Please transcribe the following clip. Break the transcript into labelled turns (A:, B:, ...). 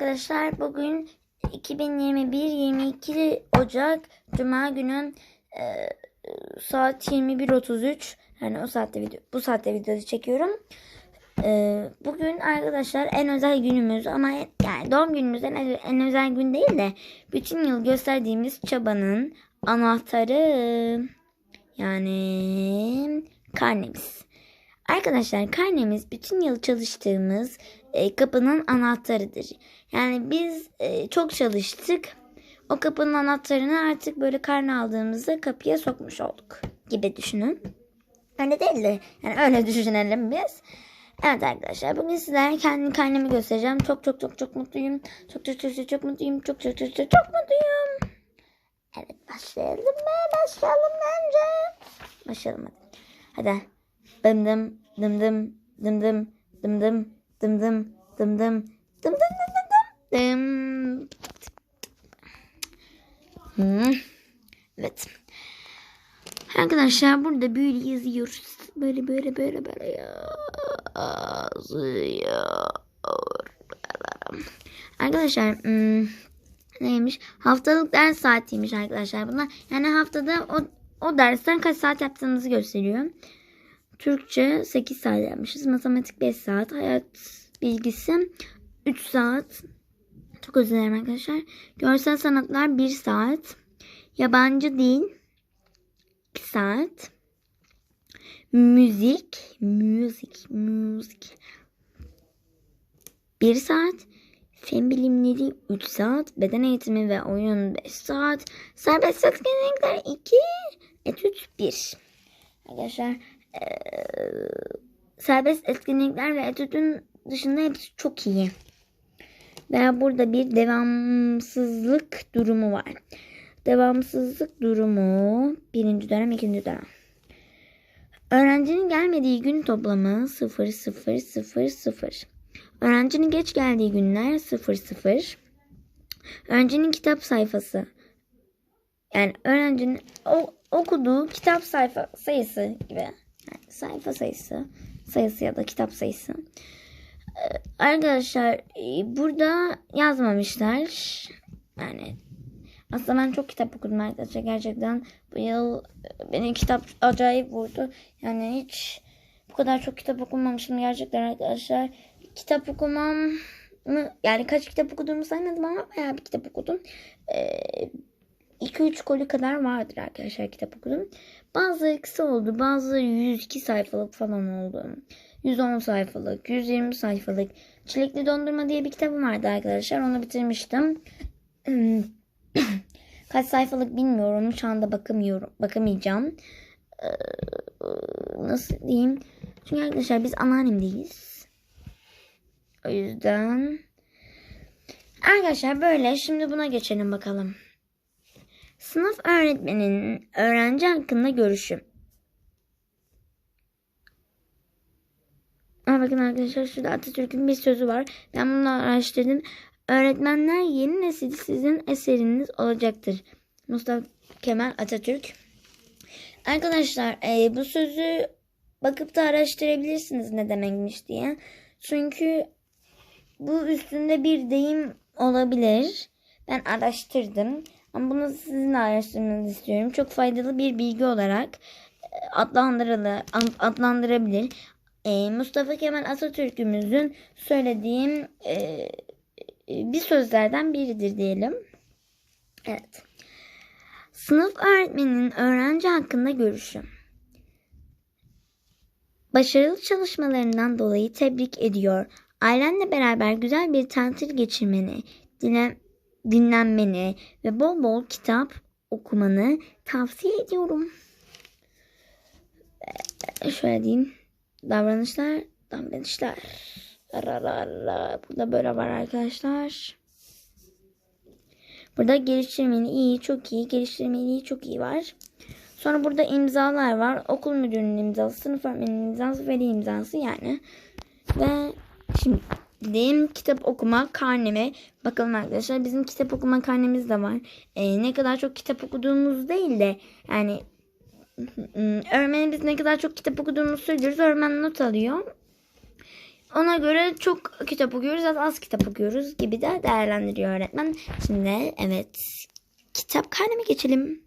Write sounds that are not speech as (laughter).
A: arkadaşlar. Bugün 2021-22 Ocak Cuma günü e, saat 21.33 yani o saatte video bu saatte videoyu çekiyorum. E, bugün arkadaşlar en özel günümüz ama yani doğum günümüzden en, en özel gün değil de bütün yıl gösterdiğimiz çabanın anahtarı yani karnemiz. Arkadaşlar karnemiz bütün yıl çalıştığımız e, kapının anahtarıdır. Yani biz e, çok çalıştık. O kapının anahtarını artık böyle karne aldığımızda kapıya sokmuş olduk gibi düşünün. Öyle değil de yani öyle düşünelim biz. Evet arkadaşlar bugün sizlere kendi karnemi göstereceğim. Çok çok çok çok mutluyum. Çok çok çok çok, çok mutluyum. Çok çok çok çok çok mutluyum. Evet başlayalım mı? Başlayalım bence. Başlayalım hadi. Hadi. Dım dım dım dım dım dım dım dım dım dım dım dım dım dım dım dım dım Hmm. Evet. Arkadaşlar burada böyle yazıyoruz. Böyle böyle böyle böyle yazıyor. Arkadaşlar hmm, neymiş? Haftalık ders saatiymiş arkadaşlar bunlar. Yani haftada o, o dersten kaç saat yaptığınızı gösteriyor. Türkçe 8 saat yapmışız. Matematik 5 saat. Hayat bilgisi 3 saat. Çok özür dilerim arkadaşlar. Görsel sanatlar 1 saat. Yabancı dil 1 saat. Müzik, müzik, müzik 1 saat. Fen bilimleri 3 saat. Beden eğitimi ve oyun 5 saat. Serbest etkinlikler 2. Etüt 1. Arkadaşlar eee, serbest etkinlikler ve etütün dışında hepsi çok iyi. Ve burada bir devamsızlık durumu var. Devamsızlık durumu birinci dönem, ikinci dönem. Öğrencinin gelmediği gün toplamı 0 0 0 0. Öğrencinin geç geldiği günler 0 0. Öğrencinin kitap sayfası. Yani öğrencinin o, okuduğu kitap sayfa sayısı gibi. Yani sayfa sayısı, sayısı ya da kitap sayısı. Arkadaşlar e, burada yazmamışlar. Yani aslında ben çok kitap okudum arkadaşlar. Gerçekten bu yıl e, beni kitap acayip vurdu. Yani hiç bu kadar çok kitap okumamışım gerçekten arkadaşlar. Kitap okumam yani kaç kitap okuduğumu saymadım ama bayağı bir kitap okudum. Ee, 2-3 koli kadar vardır arkadaşlar kitap okudum. Bazıları kısa oldu. Bazıları 102 sayfalık falan oldu. 110 sayfalık, 120 sayfalık. Çilekli Dondurma diye bir kitabım vardı arkadaşlar. Onu bitirmiştim. (clears throat) Kaç sayfalık bilmiyorum. Şu anda bakamıyorum. Bakamayacağım. Ee, nasıl diyeyim? Çünkü arkadaşlar biz anneannemdeyiz. O yüzden Arkadaşlar böyle. Şimdi buna geçelim bakalım. Sınıf öğretmeninin öğrenci hakkında görüşü. Aa, bakın arkadaşlar şurada Atatürk'ün bir sözü var. Ben bunu araştırdım. Öğretmenler yeni nesil sizin eseriniz olacaktır. Mustafa Kemal Atatürk. Arkadaşlar e, bu sözü bakıp da araştırabilirsiniz ne demekmiş diye. Çünkü bu üstünde bir deyim olabilir. Ben araştırdım. Ama bunu sizin araştırmanızı istiyorum. Çok faydalı bir bilgi olarak e, adlandırılı, adlandırabilir. E, Mustafa Kemal Atatürk'ümüzün söylediğim e, bir sözlerden biridir diyelim. Evet. Sınıf öğretmeninin öğrenci hakkında görüşü. Başarılı çalışmalarından dolayı tebrik ediyor. Ailenle beraber güzel bir tatil geçirmeni, dinlen, dinlenmeni ve bol bol kitap okumanı tavsiye ediyorum. Ee, şöyle diyeyim. Davranışlar, davranışlar. Ra, ra, ra. Burada böyle var arkadaşlar. Burada geliştirmeni iyi, çok iyi, geliştirmeni iyi, çok iyi var. Sonra burada imzalar var. Okul müdürünün imzası, sınıf öğretmeninin imzası, veli imzası yani. Ve şimdi Benim kitap okuma karneme bakalım arkadaşlar bizim kitap okuma karnemiz de var. Ee, ne kadar çok kitap okuduğumuz değil de yani öğretmeni biz ne kadar çok kitap okuduğumuzu söylüyoruz. Öğretmen not alıyor. ona göre çok kitap okuyoruz da az kitap okuyoruz gibi de değerlendiriyor öğretmen. Şimdi evet kitap karneme geçelim.